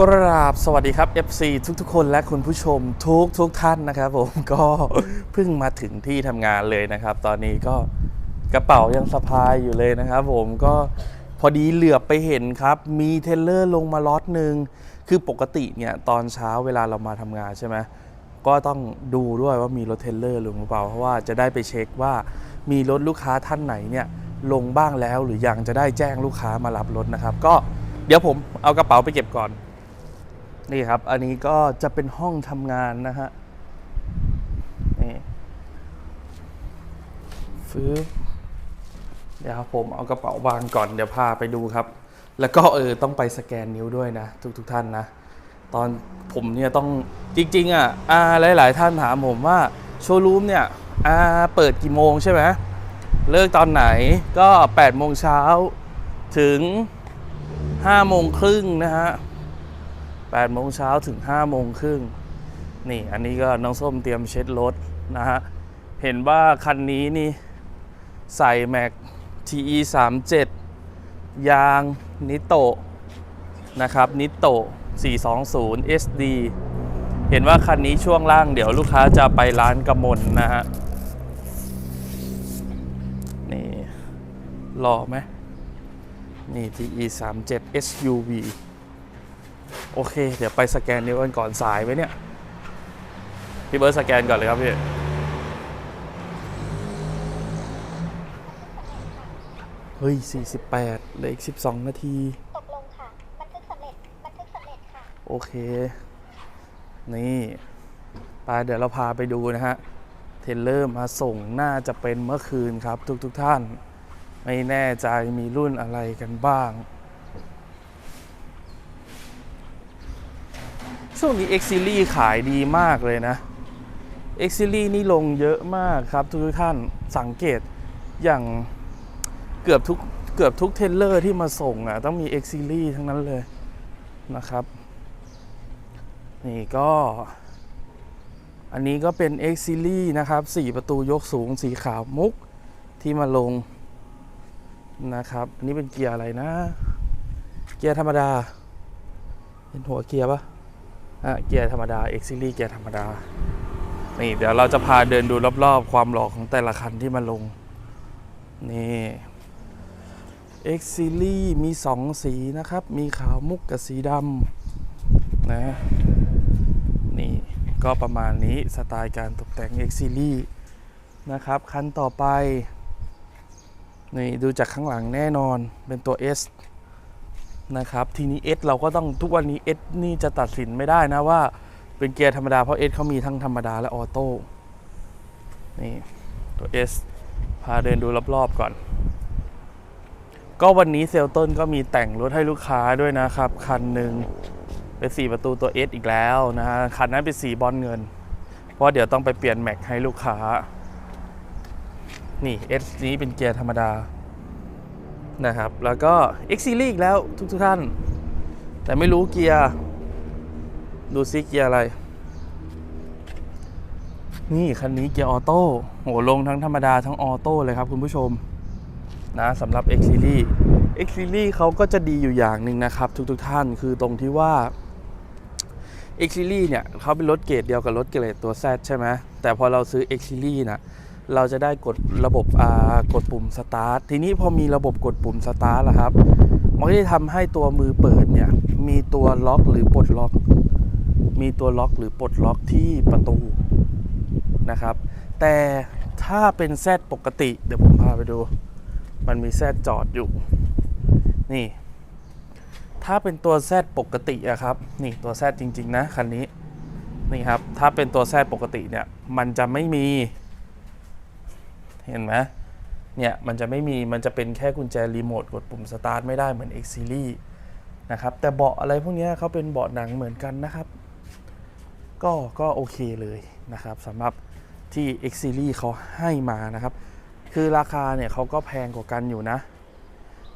กราบสวัสดีครับ FC ทุกๆ คนและคุณผู้ชมทุกทุกท่านนะครับผมก็เพิ่งมาถึงที่ทำงานเลยนะครับ ตอนนี้ก็กระเป๋ายังสะพายอยู่เลยนะครับผมก็พอดีเหลือบไปเห็นครับ มีเทเลอร์ลงมาล็อตหนึ่งคือปกติเนี่ยตอนเช้าเวลาเรามาทำงานใช่ไหมก็ต้องดูด้วยว่ามีรถเทเลอร์ลงหรือเปล่าเพราะว่าจะได้ไปเช็คว่ามีรถลูกค้าท่านไหนเนี่ยลงบ้างแล้วหรือยังจะได้แจ้งลูกค้ามารับรถนะครับ ก็เดี๋ยวผมเอากระเป๋าไปเก็บก่อน นี่ครับ อันนี้ก็จะเป็นห้องทำงานนะฮะ นี่ฟืบเดี๋ยวผมเอากระเป๋าวางก่อนเดี๋ยวพาไปดูครับ แล้วก็เออต้องไปสแกนนิ้วด้วยนะ ทุกทุกท่านนะ ตอนผมเนี่ยต้องจริงๆอะอาหลายๆท่านถามผมว่าโชว์รูมเนี่ยอาเปิดกี่โมงใช่ไหมเลิกตอนไหนก็8โมงเช้าถึง5โมงครึ่งนะฮะ 8โมงเช้าถึง5โมงครึ่งนี่อันนี้ก็น้องส้มเตรียมเช็ดรถนะฮะ เห็นว่าคันนี้นี่ ใส่แม็ก TE 37ยางนิโตะนะครับนิโตะ420 SD เห็นว่าคันนี้ช่วงล่างเดี๋ยวลูกค้าจะไปร้านกำมลนะฮะ นี่รอไหมนี่ TE 37 SUV โอเค เดี๋ยวไปสแกนนิ้วกันก่อนสายไว้เนี่ย พี่เบิร์ดสแกนก่อนเลยครับพี่ เฮ้ย 48เหลืออีก 12 นาที ตกลงค่ะ บันทึกสำเร็จ บันทึกสำเร็จค่ะ โอเค นี่ไปเดี๋ยวเราพาไปดูนะฮะ เทรลเลอร์มาส่งน่าจะเป็นเมื่อคืนครับทุกๆทท่าน ไม่แน่ใจมีรุ่นอะไรกันบ้าง ช่วงนี้ X Series ขายดีมากเลยนะ X Series นี่ลงเยอะมากครับทุกท่านสังเกตอย่างเกือบทุกเกือบทุกเทเลอร์ที่มาส่งอะต้องมี X Series ทั้งนั้นเลยนะครับ นี่ก็ อันนี้ก็เป็น X Series นะครับ 4 ประตูยกสูงสีขาวมุกที่มาลงนะครับ อันนี้เป็นเกียร์อะไรนะ เกียร์ธรรมดาเห็นหัวเกียร์ปะ เกียร์ธรรมดา X Series เกียร์ธรรมดา นี่เดี๋ยวเราจะพาเดินดูรอบๆ ความหล่อของแต่ละคันที่มาลง นี่ X Series มี 2 สีนะครับ มีขาวมุกกับสีดำนะ นี่ก็ประมาณนี้สไตล์การตกแต่ง X Series นะครับ คันต่อไป นี่ดูจากข้างหลังแน่นอนเป็นตัว S นะครับทีนี้ S เราก็ต้องทุกวันนี้ S นี่จะตัดสินไม่ได้นะว่าเป็นเกียร์ธรรมดา เพราะ S เขามีทั้งธรรมดาและออโต้นี่ตัว S พาเดินดูรอบๆก่อน ก็วันนี้เซลต้นก็มีแต่งรถให้ลูกค้าด้วยนะครับ คันหนึ่งเป็นสีประตูตัว S อีกแล้วนะฮะคันนั้นเป็นสีบอลเงิน เพราะเดี๋ยวต้องไปเปลี่ยนแม็กให้ลูกค้า นี่ S นี้เป็นเกียร์ธรรมดา นะครับ แล้วก็ X Series อีกแล้วทุกทุกท่าน แต่ไม่รู้เกียร์ ดูซิเกียร์อะไร นี่ คันนี้เกียร์ออโต้โหลงทั้งธรรมดาทั้งออโต้เลยครับคุณผู้ชม นะสำหรับ X Series X Series เขาก็จะดีอยู่อย่างหนึ่งนะครับ ทุกทท่านคือตรงที่ว่า X Series เนี่ยเขาเป็นรถเกรดเดียวกับรถเกรดตัว Z ใช่ไหมแต่พอเราซื้อ X Series นะ เราจะได้กดระบบอ่ากดปุ่ม Start ทีนี้พอมีระบบกดปุ่ม Start แล้วครับมันก็จะทำให้ตัวมือเปิดเนี่ยมีตัวล็อกหรือปลดล็อก มีตัวล็อกหรือปลดล็อกที่ประตูนะครับ แต่ถ้าเป็น Z ปกติ เดี๋ยวผมพาไปดู มันมี Z จอดอยู่ นี่ ถ้าเป็นตัว Z ปกติอะครับ นี่ตัว Z จริง ๆ นะคันนี้ นี่ครับ ถ้าเป็นตัว Z ปกติเนี่ย มันจะไม่มี เห็นไหมเนี่ยมันจะไม่มีมันจะเป็นแค่กุญแจรีโมทกดปุ่มสตาร์ทไม่ได้เหมือน X Series นะครับแต่เบาะอะไรพวกนี้เขาเป็นเบาะหนังเหมือนกันนะครับ ก็ก็โอเคเลยนะครับสำหรับที่ X Series เขาให้มานะครับ คือราคาเนี่ยเขาก็แพงกว่ากันอยู่นะ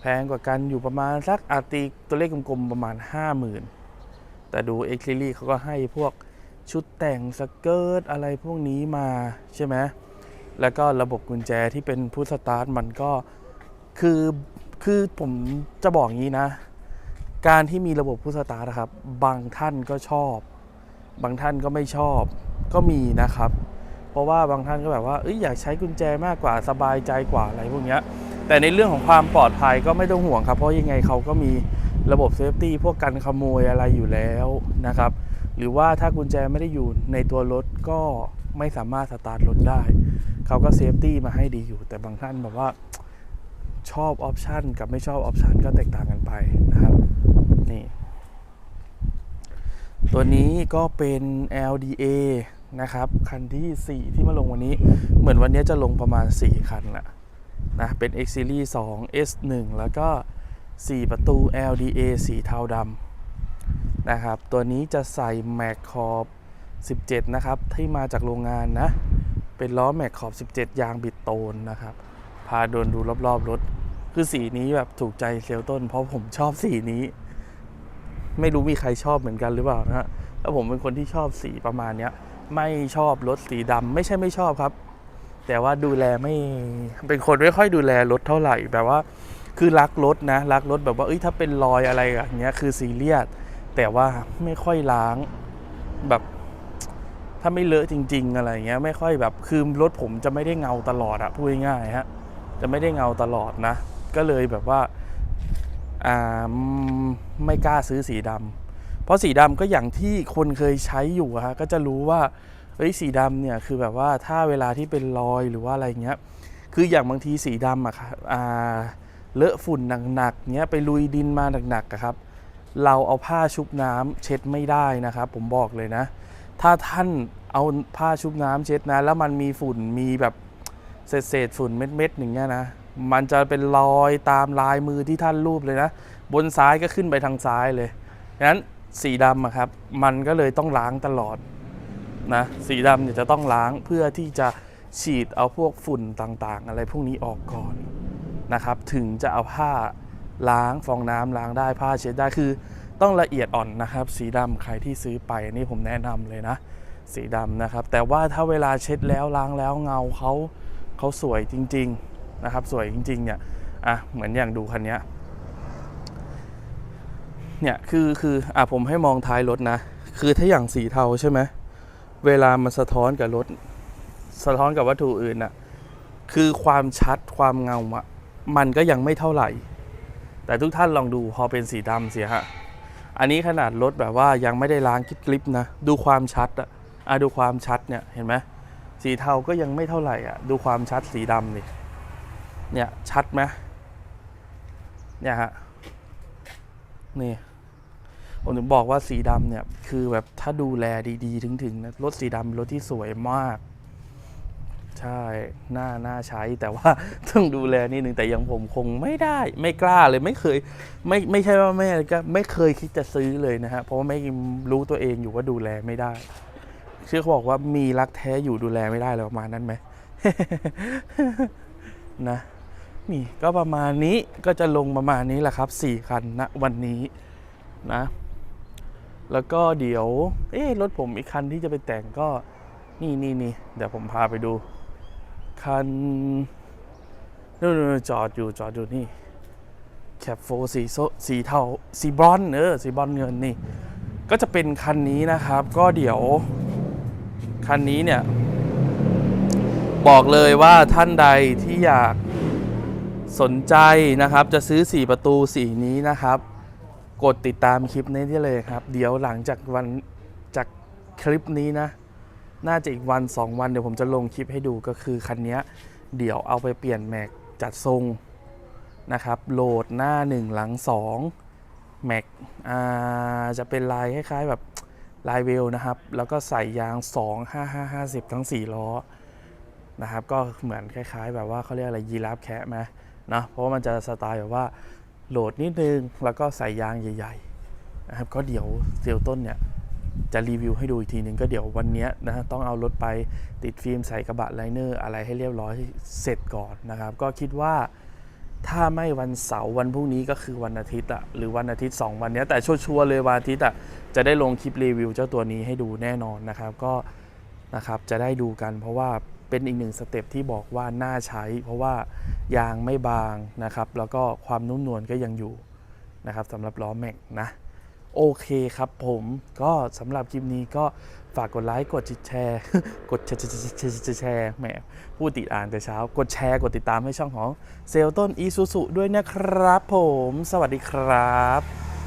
แพงกว่ากันอยู่ประมาณสักอาตีตัวเลขกลมๆประมาณ 50,000 แต่ดู X Series เขาก็ให้พวกชุดแต่งสเกิร์ตอะไรพวกนี้มาใช่ไหม แล้วก็ระบบกุญแจที่เป็นพุทสตาร์ทมันก็คือคือผมจะบอกงี้นะ การที่มีระบบพุทสตาร์ทนะครับ บางท่านก็ชอบ บางท่านก็ไม่ชอบ ก็มีนะครับ เพราะว่าบางท่านก็แบบว่าเอยอยากใช้กุญแจมากกว่าสบายใจกว่าอะไรพวกเนี้ยแต่ในเรื่องของความปลอดภัยก็ไม่ต้องห่วงครับ เพราะยังไงเขาก็มีระบบเซฟตี้พวกกันขโมยอะไรอยู่แล้วนะครับ หรือว่าถ้ากุญแจไม่ได้อยู่ในตัวรถก็ไม่สามารถสตาร์ทรถได้ เขาก็เซฟตี้มาให้ดีอยู่ แต่บางท่านแบบว่าชอบออปชันกับไม่ชอบออปชันก็แตกต่างกันไปนะครับ นี่ ตัวนี้ก็เป็น LDA นะครับ คันที่ 4 ที่มาลงวันนี้ เหมือนวันนี้จะลงประมาณ 4 คันแหละนะ เป็น X Series 2 S1 แล้วก็ 4 ประตู LDA สีเทาดำนะครับ ตัวนี้จะใส่ Mac Corp 17 นะครับ ที่มาจากโรงงานนะ เป็นล้อ Mac Corp 17 ยางบิดโตนนะครับ พาเดินดูรอบๆรถ คือสีนี้แบบถูกใจเซลต้น เพราะผมชอบสีนี้ ไม่รู้มีใครชอบเหมือนกันหรือเปล่านะฮะแล้วผมเป็นคนที่ชอบสีประมาณเนี้ย ไม่ชอบรถสีดำไม่ใช่ไม่ชอบครับ แต่ว่าดูแลไม่เป็นคนไม่ค่อยดูแลรถเท่าไหร่แบบว่า คือรักรถนะรักรถแบบว่าเอ้ยถ้าเป็นรอยอะไรอย่างเงี้ยคือซีเรียสแต่ว่าไม่ค่อยล้างแบบ ถ้าไม่เลอะจริง ๆ อะไรเงี้ยไม่ค่อยแบบคือรถผมจะไม่ได้เงาตลอดอะพูดง่ายๆฮะจะไม่ได้เงาตลอดนะ ก็เลยแบบว่าอ่าไม่กล้าซื้อสีดำเพราะสีดำก็อย่างที่คนเคยใช้อยู่ฮะก็จะรู้ว่าเฮ้ยสีดำเนี่ยคือแบบว่าถ้าเวลาที่เป็นรอยหรือว่าอะไรเงี้ยคืออย่างบางทีสีดำอะค่ะอ่าเลอะฝุ่นหนักๆเงี้ยไปลุยดินมาหนักๆครับ เราเอาผ้าชุบน้ำเช็ดไม่ได้นะครับ ผมบอกเลยนะ ถ้าท่านเอาผ้าชุบน้ำเช็ดนะ แล้วมันมีฝุ่นมีแบบเศษเศษฝุ่นเม็ดๆอย่างเงี้ยนะมันจะเป็นรอยตามลายมือที่ท่านรูปเลยนะ บนซ้ายก็ขึ้นไปทางซ้ายเลยดังนั้นสีดำอะครับ มันก็เลยต้องล้างตลอดนะ สีดำเนี่ยจะต้องล้างเพื่อที่จะฉีดเอาพวกฝุ่นต่างๆ อะไรพวกนี้ออกก่อนนะครับ ถึงจะเอาผ้าล้างฟองน้ำล้างได้ผ้าเช็ดได้คือ ต้องละเอียดอ่อนนะครับ สีดำใครที่ซื้อไปนี่ผมแนะนำเลยนะ สีดำนะครับ แต่ว่าถ้าเวลาเช็ดแล้วล้างแล้วเงาเขาเขาสวยจริง ๆนะครับ สวยจริง ๆ เนี่ยอะเหมือนอย่างดูคันเนี้ยเนี่ยคือคืออะผมให้มองท้ายรถนะ คือถ้าอย่างสีเทาใช่ไหมเวลามันสะท้อนกับรถ สะท้อนกับวัตถุอื่นน่ะคือความชัดความเงาอะมันก็ยังไม่เท่าไหร่ แต่ทุกท่านลองดูพอเป็นสีดำเสียฮะ อันนี้ขนาดรถแบบว่ายังไม่ได้ล้างกริบนะ ดูความชัดอะอะดูความชัดเนี่ยเห็นไหมสีเทาก็ยังไม่เท่าไหร่อะ ดูความชัดสีดำนี่เนี่ยชัดไหมเนี่ยฮะนี่ผมถึงบอกว่าสีดำเนี่ย คือแบบถ้าดูแลดี ๆ ถึงๆนะรถสีดำรถที่สวยมาก ใช่น่าน่าใช้แต่ว่าต้องดูแลนิดนึงแต่ยังผมคงไม่ได้ ไม่กล้าเลยไม่เคย ไม่ไม่ใช่ว่าไม่ก็ไม่เคยคิดจะซื้อเลยนะฮะเพราะว่าไม่รู้ตัวเองอยู่ว่าดูแลไม่ได้ เชื่อเขาบอกว่ามีรักแท้อยู่ดูแลไม่ได้เลยประมาณนั้นไหมนะนี่ก็ประมาณนี้ก็จะลงประมาณนี้แหละครับสี่คันณวันนี้นะ แล้วก็เดี๋ยว เอ๊รถผมอีกคันที่จะไปแต่งก็นี่นี่นี่เดี๋ยวผมพาไปดู คันนู่นจอดอยู่จอดอยู่นี่แคปโฟสีโซสีเทาสีบรอนเออสีบรอนเงินนี่ ก็จะเป็นคันนี้นะครับ ก็เดี๋ยว คันนี้เนี่ย บอกเลยว่าท่านใดที่อยากสนใจนะครับ จะซื้อ 4 ประตูสีนี้นะครับ กดติดตามคลิปนี้ได้เลยครับ เดี๋ยวหลังจากวันจากคลิปนี้นะ น่าจะอีกวัน 2 วันเดี๋ยวผมจะลงคลิปให้ดูก็คือคันนี้เดี๋ยวเอาไปเปลี่ยนแม็กจัดทรงนะครับโหลดหน้า 1 หลัง 2 แม็กจะเป็นลายคล้ายๆแบบลายเวลนะครับ แล้วก็ใส่ยาง 2 5 5 50 ทั้ง 4 ล้อนะครับก็เหมือนคล้ายๆ แบบว่าเขาเรียกอะไรยีราฟแคะไหมนะเพราะว่ามันจะสไตล์แบบว่าโหลดนิดนึง แล้วก็ใส่ยางใหญ่ๆนะครับก็เดี๋ยวเซลต้นเนี่ย จะรีวิวให้ดูอีกทีหนึ่งก็เดี๋ยววันนี้นะฮะต้องเอารถไปติดฟิล์มใส่กระบะไลเนอร์อะไรให้เรียบร้อยเสร็จก่อนนะครับ ก็คิดว่าถ้าไม่วันเสาร์วันพรุ่งนี้ก็คือวันอาทิตย์อะหรือวันอาทิตย์ 2 วันนี้แต่ชัวร์เลยวันอาทิตย์อะจะได้ลงคลิปรีวิวเจ้าตัวนี้ให้ดูแน่นอนนะครับก็นะครับจะได้ดูกัน เพราะว่าเป็นอีกหนึ่งสเต็ปที่บอกว่าน่าใช้ เพราะว่ายางไม่บางนะครับ แล้วก็ความนุ่มนวลก็ยังอยู่นะครับสำหรับล้อแม็กนะ โอเคครับผมก็สำหรับคลิปนี้ก็ฝากกดไลค์กดแชร์ กดแชร์แชร์แชร์แชร์แหมพูดติดอ่านแต่เช้า กดแชร์กดติดตามให้ช่องของเซลต้นอีซูซุด้วยนะครับผม สวัสดีครับ